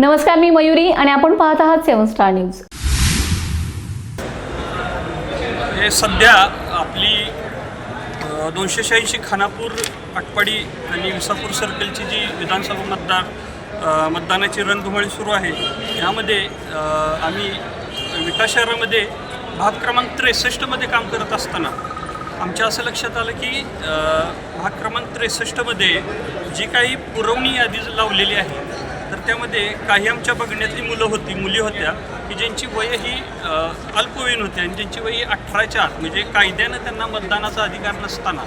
नमस्कार मी मयुरी आणि आपण पाहत आहात सेवन स्टार न्यूज. हे सध्या आपली दोनशे शहाऐंशी खानापूर आटपाडी आणि विसापूर सर्कलची जी विधानसभा मतदार मतदानाची रणधुमाळी सुरू आहे यामध्ये आम्ही विटा शहरामध्ये भाग क्रमांक त्रेसष्टमध्ये काम करत असताना आमच्या असं लक्षात आलं की भाग क्रमांक त्रेसष्टमध्ये जी काही पुरवणी यादी लावलेली आहे त्यामध्ये काही आमच्या बघण्यातली मुलं होती मुली होत्या की ज्यांची वय ही अल्पवयीन होती आणि ज्यांची वय ही अठराच्या आत म्हणजे कायद्यानं त्यांना मतदानाचा अधिकार नसताना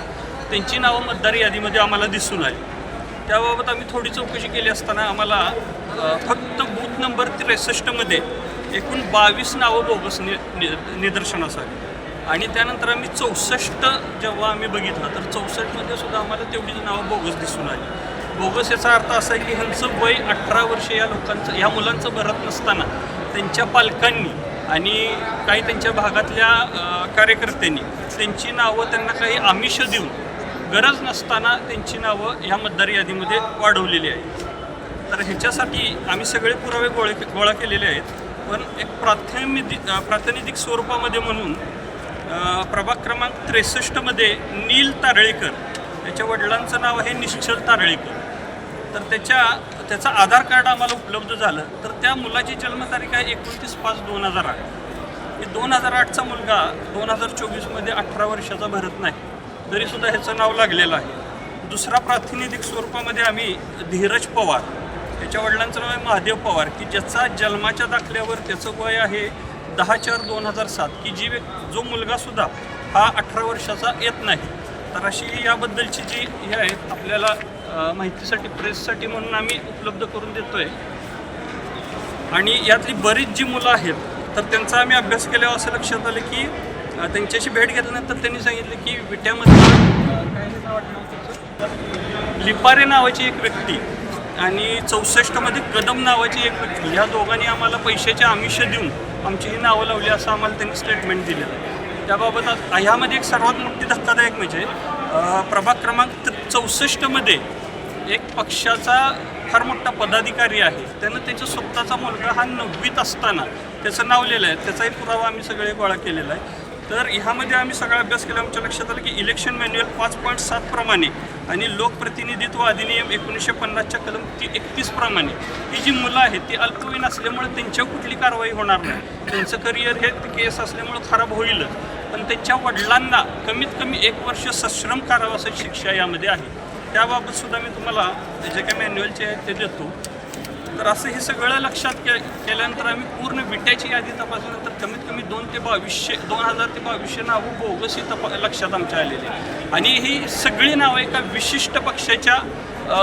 त्यांची नावं मतदार यादीमध्ये आम्हाला दिसून आली. त्याबाबत आम्ही थोडी चौकशी केली असताना आम्हाला फक्त बूथ नंबर त्रेसष्टमध्ये एकूण बावीस नावं बोगस नि नि- निदर्शनास आली. आणि त्यानंतर आम्ही चौसष्ट जेव्हा आम्ही बघितलं तर चौसष्टमध्ये सुद्धा आम्हाला तेवढीच नावं बोगस दिसून आली. बोगस याचा अर्थ असा आहे की ह्यांचं वय अठरा वर्ष या लोकांचं ह्या मुलांचं भरत नसताना त्यांच्या पालकांनी आणि काही त्यांच्या भागातल्या कार्यकर्त्यांनी त्यांची नावं त्यांना काही आमिष देऊन गरज नसताना त्यांची नावं ह्या मतदार यादीमध्ये वाढवलेली आहेत. तर ह्याच्यासाठी आम्ही सगळे पुरावे गोळे गोळा केलेले आहेत. पण एक प्रातिनिधिक प्रातिनिधिक स्वरूपामध्ये म्हणून प्रभाग क्रमांक त्रेसष्टमध्ये नील तारळेकर त्याच्या वडिलांचं नाव आहे निश्चल तारळीकर. तर त्याच्या त्याचं आधार कार्ड आम्हाला उपलब्ध झालं. तर त्या मुलाची जन्मतारीख आहे एकोणतीस पाच दोन हजार आठ. हे दोन हजार आठचा मुलगा दोन हजार चोवीसमध्ये अठरा वर्षाचा भरत नाही. तरीसुद्धा ह्याचं नाव लागलेलं आहे. दुसरा प्रातिनिधिक स्वरूपामध्ये आम्ही धीरज पवार. त्याच्या वडिलांचं नाव आहे महादेव पवार. की ज्याचा जन्माच्या दाखल्यावर त्याचं वय आहे दहा चार दोन हजार सात. की जी व्यक् जो मुलगासुद्धा हा अठरा वर्षाचा येत नाही. तर अशी याबद्दलची जी हे आहे आपल्याला माहितीसाठी प्रेससाठी म्हणून आम्ही उपलब्ध करून देतो आहे आणि यातली बरीच जी मुलं आहेत तर त्यांचा आम्ही अभ्यास केल्यावर असं लक्षात आलं की त्यांच्याशी भेट घेतल्यानंतर त्यांनी सांगितलं की विट्यामध्ये काय लिपारे नावाची एक व्यक्ती आणि चौसष्टमध्ये कदम नावाची एक व्यक्ती. ह्या दोघांनी आम्हाला पैशाचे आमिष देऊन आमची ही नावं लावली असं आम्हाला त्यांनी स्टेटमेंट दिलेलं त्याबाबत ह्यामध्ये एक सर्वात मोठी धक्कादायक म्हणजे प्रभाग क्रमांक चौसष्टमध्ये एक पक्षाचा फार मोठा पदाधिकारी आहे. त्यानं त्याचा स्वतःचा मुलगा हा नववीत असताना त्याचं नाव लिहिलं आहे त्याचाही पुरावा आम्ही सगळे गोळा केलेला आहे. तर ह्यामध्ये आम्ही सगळा अभ्यास केला आमच्या लक्षात आलं की इलेक्शन मॅन्युअल पाच पॉईंट सात प्रमाणे आणि लोकप्रतिनिधित्व अधिनियम एकोणीसशे पन्नासच्या कलम ती एकतीस प्रमाणे. ही जी मुलं आहेत ती अल्पवयीन असल्यामुळे त्यांच्यावर कुठली कारवाई होणार नाही. त्यांचं करिअर हे केस असल्यामुळे खराब होईलच. पण त्यांच्या वडिलांना कमीत कमी एक वर्ष सश्रम कारावासाची शिक्षा यामध्ये आहे. त्याबाबत सुद्धा मी तुम्हाला जे काही मॅन्युअलचे आहेत ते देतो. तर असं हे सगळं लक्षात के केल्यानंतर आम्ही पूर्ण विट्याची यादी तपासल्यानंतर कमीत कमी दोन ते बावीसशे दोन हजार ते बावीसशे नावं बोगस ही तपा लक्षात आमच्या आलेली आणि ही सगळी नावं एका विशिष्ट पक्षाच्या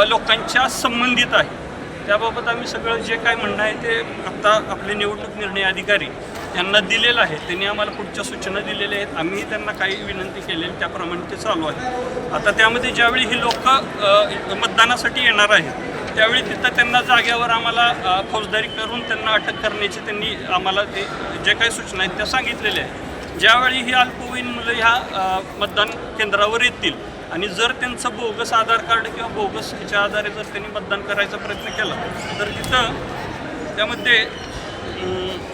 लोकांच्या संबंधित आहे त्याबाबत आम्ही सगळं जे काय म्हणणं आहे ते आत्ता आपले निवडणूक निर्णय अधिकारी यांना दिलेलं आहे. त्यांनी आम्हाला पुढच्या सूचना दिलेल्या आहेत. आम्हीही त्यांना काही विनंती केलेली त्याप्रमाणे ते चालू आहे. आता त्यामध्ये ज्यावेळी ही लोक मतदानासाठी येणार आहेत त्यावेळी तिथं त्यांना जाग्यावर आम्हाला फौजदारी करून त्यांना अटक करण्याची त्यांनी आम्हाला ते जे काही सूचना आहेत त्या सांगितलेल्या आहेत. ज्यावेळी ही अल्पवयीन मुलं ह्या मतदान केंद्रावर येतील आणि जर त्यांचं बोगस आधार कार्ड किंवा बोगस ह्याच्या आधारे जर त्यांनी मतदान करायचा प्रयत्न केला तर तिथं त्यामध्ये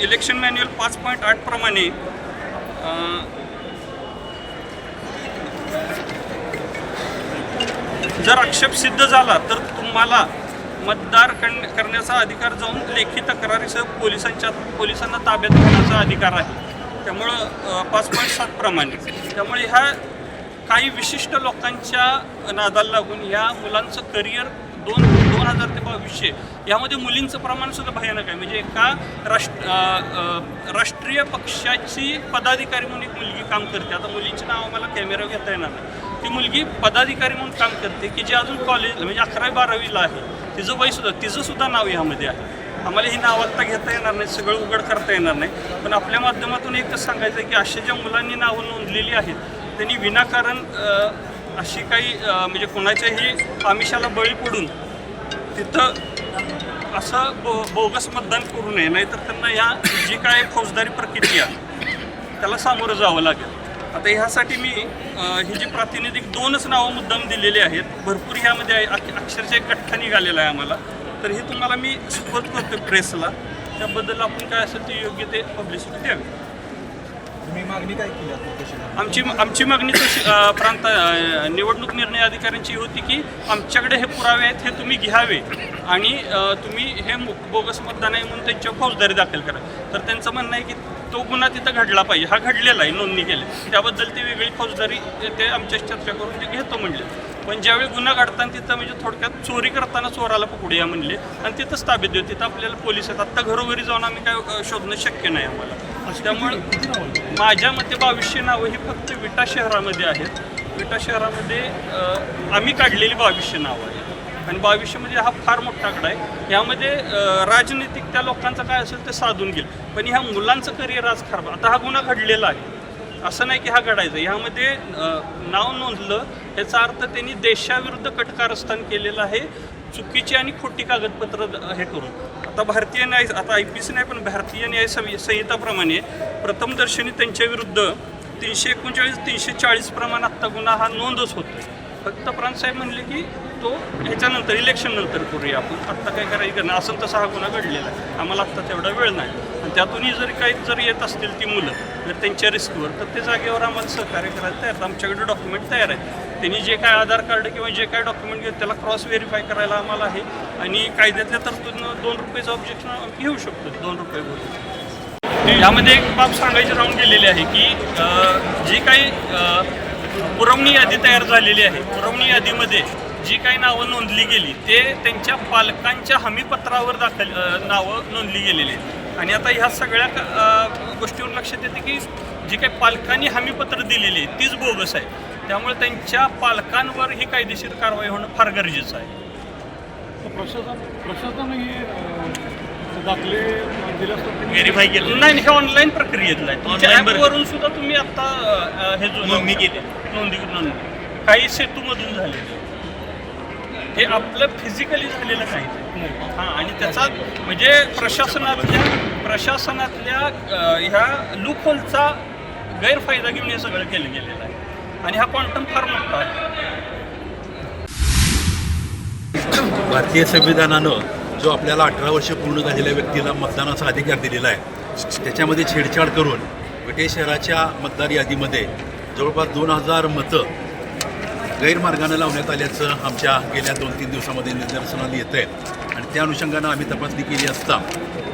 इलेक्शन मॅन्युअल पाच पॉईंट आठ प्रमाणे जर आक्षेप सिद्ध झाला तर तुम्हाला मतदार करण्याचा अधिकार जाऊन लेखी तक्रारीसह पोलिसांच्या पोलिसांना ताब्यात घेण्याचा अधिकार आहे. त्यामुळं पाच पॉईंट सात प्रमाणे. त्यामुळे ह्या काही विशिष्ट लोकांच्या नादाला लागून ह्या मुलांचं करिअर दोन दोन हजार ते बावीसशे यामध्ये मुलींचं प्रमाणसुद्धा भयानक आहे. म्हणजे एका राष्ट्र राष्ट्रीय पक्षाची पदाधिकारी म्हणून एक मुलगी काम करते. आता मुलींची नाव मला कॅमेरा घेता येणार नाही. ती मुलगी पदाधिकारी म्हणून काम करते की जी अजून कॉलेज म्हणजे अकरावी बारावीला आहे. तिचं वय सुद्धा तिचं सुद्धा नाव यामध्ये आहे. आम्हाला ही नाव आत्ता घेता येणार नाही सगळं उघड करता येणार नाही. पण आपल्या माध्यमातून एकच सांगायचं आहे की अशा ज्या मुलांनी नावं नोंदलेली आहेत त्यांनी विनाकारण अशी काही म्हणजे कोणाच्याही आमिषाला बळी पडून तिथं असं बो बोगस मतदान करू नये नाहीतर त्यांना ह्या जी काय फौजदारी प्रक्रिया त्याला सामोरं जावं लागेल. आता ह्यासाठी मी ही जी प्रातिनिधिक दोनच नावं मुद्दाम दिलेली आहेत भरपूर ह्यामध्ये आहे अक्षरशः एक गठ्ठा निघालेला आहे आम्हाला. तर हे तुम्हाला मी सुपोर्ट करतो प्रेसला त्याबद्दल आपण काय असेल ते योग्य ते पब्लिसिटी द्यावी. तुम्ही मागणी काय केली आता आमची आमची मागणी तशी प्रांत निवडणूक निर्णय अधिकाऱ्यांची ही होती की आमच्याकडे हे पुरावे आहेत हे तुम्ही घ्यावे. आणि तुम्ही हे बोगस मतदान आहे म्हणून त्यांच्यावर फौजदारी दाखल करा. तर त्यांचं म्हणणं आहे की तो गुन्हा तिथं घडला पाहिजे. हा घडलेला आहे नोंदणी केली. त्याबद्दल ते वेगळी फौजदारी ते- ते आमच्याशी चर्चा करून ते घेतो म्हणले. पण ज्यावेळी गुन्हा घडताना तिथं म्हणजे थोडक्यात चोरी करताना चोराला पकडूया म्हणले आणि तिथंच ताब्यात देऊ तिथं आपल्याला पोलीस आहेत. आत्ता घरोघरी जाऊन आम्ही काय शोधणं शक्य नाही आम्हाला. त्यामुळे माझ्या मते बावीसशे नावं ही फक्त विटा शहरामध्ये आहेत. विटा शहरामध्ये आम्ही काढलेली बावीसशे नावं आहेत. आणि बावीसशेमध्ये हा फार मोठा आकडा आहे. यामध्ये राजनीतिक त्या लोकांचं काय असेल ते साधून गेल पण ह्या मुलांचं करिअर आज खराब आता हा गुन्हा घडलेला आहे. असं नाही की हा घडायचा ह्यामध्ये नाव नोंदलं याचा अर्थ त्यांनी देशाविरुद्ध कटकारस्थान केलेलं आहे चुकीची आणि खोटी कागदपत्र द- हे करून. आता भारतीय न्याय आता आय पी सी नाही पण भारतीय न्याय संहि- संहिताप्रमाणे प्रथमदर्शनी त्यांच्या विरुद्ध तीनशे एकोणचाळीस तीनशे चाळीस प्रमाण आत्ता गुन्हा हा नोंदच होतो फक्त प्रांतसाहेब म्हणले की तो ह्याच्यानंतर इलेक्शन नंतर करूया आपण. आत्ता काय करायचं नाही. असं तसा हा गुन्हा घडलेला आहे. आम्हाला आत्ता तेवढा वेळ नाही. त्यातूनही जरी काही जर येत असतील ती मुलं जर त्यांच्या रिस्कवर तर ते जागेवर आम्हाला सहकार्य करायला तयार आमच्याकडे डॉक्युमेंट तयार आहे त्यांनी जे काय आधार कार्ड किंवा जे काय डॉक्युमेंट घेत त्याला क्रॉस व्हेरीफाय करायला आम्हाला आहे. आणि कायद्यातल्या तरतूदनं दोन रुपयेचं ऑब्जेक्शन घेऊ शकतो. दोन रुपये बोलून. यामध्ये एक बाब सांगायची राहून गेलेली आहे की जी काही पुरवणी यादी तयार झालेली आहे. पुरवणी यादीमध्ये जी काही नावं नोंदली गेली ते त्यांच्या पालकांच्या हमीपत्रावर दाखल नावं नोंदली गेलेली आहेत. आणि आता ह्या सगळ्या गोष्टीवर लक्षात येते की जी काही पालकांनी हमीपत्र दिलेली आहे तीच बोगस आहे. त्यामुळे त्यांच्या पालकांवर ही कायदेशीर कारवाई होणं फार गरजेचं आहे. प्रशासन प्रशासन हे अं, दाखले दिले असतात ते व्हेरीफाय केलं. नाही हे ऑनलाईन प्रक्रियेतलं आहे. तुमच्या. ॲपवरून सुद्धा तुम्ही आता अ, हे जो नोंदणी केली. नोंदणी नोंदणी. काही सेतूमधून झालेलं हे आपलं फिजिकली झालेलं काही नाही. हां आणि त्याचा म्हणजे प्रशासनातल्या प्रशासनातल्या ह्या लूपहोलचा गैरफायदा घेऊन हे सगळं केलं गेलेलं आहे. आणि हा क्वांटम फार मोठा आहे भारतीय संविधानानं जो आपल्याला अठरा वर्ष पूर्ण झालेल्या व्यक्तीला मतदानाचा अधिकार दिलेला आहे त्याच्यामध्ये छेडछाड करून विटे शहराच्या मतदार यादीमध्ये जवळपास दोन हजार मतं गैरमार्गानं लावण्यात आल्याचं आमच्या गेल्या दोन तीन दिवसामध्ये निदर्शनाला येतं आहे आणि त्या अनुषंगानं आम्ही तपासणी केली असता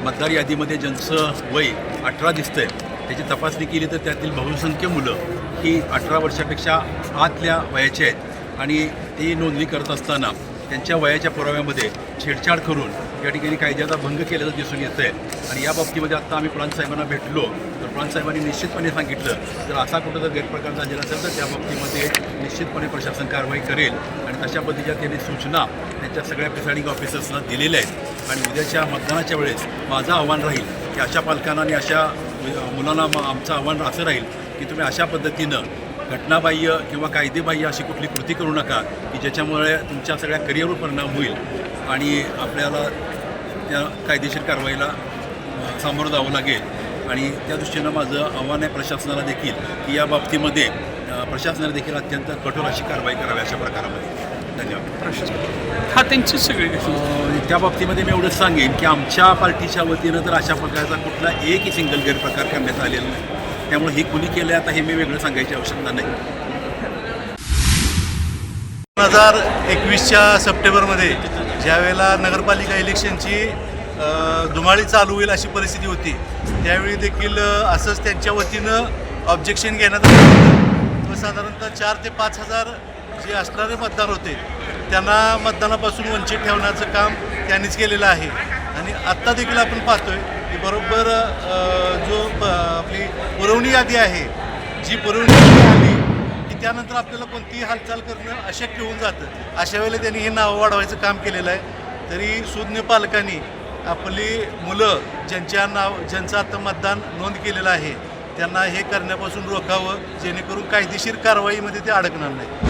मतदार यादीमध्ये ज्यांचं वय अठरा दिसतंय त्याची तपासणी केली तर त्यातील बहुसंख्य मुलं ही अठरा वर्षापेक्षा आतल्या वयाची आहेत. आणि ती नोंदणी करत असताना त्यांच्या वयाच्या पुराव्यामध्ये छेडछाड करून या ठिकाणी कायद्याचा भंग केल्याचं दिसून येतं आहे आणि या बाबतीमध्ये आत्ता आम्ही प्रांत साहेबांना भेटलो. तर प्रांत साहेबांनी निश्चितपणे सांगितलं जर असा कुठं जर गैरप्रकार झालेला असेल तर त्या बाबतीमध्ये निश्चितपणे प्रशासन कारवाई करेल. आणि तशा पद्धतीच्या त्यांनी सूचना त्यांच्या सगळ्या प्रिसायडिंग ऑफिसर्सना दिलेल्या आहेत. आणि उद्याच्या मतदानाच्या वेळेस माझं आव्हान राहील की अशा पालकांना आणि अशा मुलांना आमचं आव्हान असं राहील की तुम्ही अशा पद्धतीनं घटनाबाह्य किंवा कायदेबाह्य अशी कुठली कृती करू नका की ज्याच्यामुळे तुमच्या सगळ्या करिअरवर परिणाम होईल आणि आपल्याला त्या कायदेशीर कारवाईला सामोरं जावं लागेल. आणि त्या दृष्टीनं माझं आव्हान आहे प्रशासनाला देखील की या बाबतीमध्ये प्रशासनाने देखील अत्यंत कठोर अशी कारवाई करावी अशा प्रकारामध्ये. धन्यवाद. हा त्यांची सगळी त्या बाबतीमध्ये मी एवढंच सांगेन की आमच्या पार्टीच्या वतीनं तर अशा प्रकारचा कुठला एकही सिंगल गैरप्रकार करण्यात आलेला नाही. त्यामुळे हे कुणी केलं आता हे मी वेगळं सांगायची आवश्यकता नाही. दोन हजार एकवीसच्या सप्टेंबरमध्ये ज्यावेळेला नगरपालिका इलेक्शनची धुमाळी चालू होईल अशी परिस्थिती होती त्यावेळी देखील असंच त्यांच्या वतीनं ऑब्जेक्शन घेण्यात आलं व साधारणतः चार ते पाच हजार जे असणारे मतदार होते त्यांना मतदानापासून वंचित ठेवण्याचं काम त्यांनीच केलेलं आहे. आणि आत्ता देखील आपण पाहतोय की बरोबर जो प- आपली पुरवणी यादी आहे जी पुरवणी यादी आली की त्यानंतर आपल्याला कोणतीही हालचाल करणं अशक्य होऊन जातं. अशा वेळेला त्यांनी हे नावं वाढवायचं काम केलेलं आहे. तरी सुज्ञ पालकांनी आपली मुलं ज्यांच्या नाव ज्यांचं आता मतदान नोंद केलेलं आहे त्यांना हे करण्यापासून रोखावं जेणेकरून कायदेशीर कारवाईमध्ये ते अडकणार नाही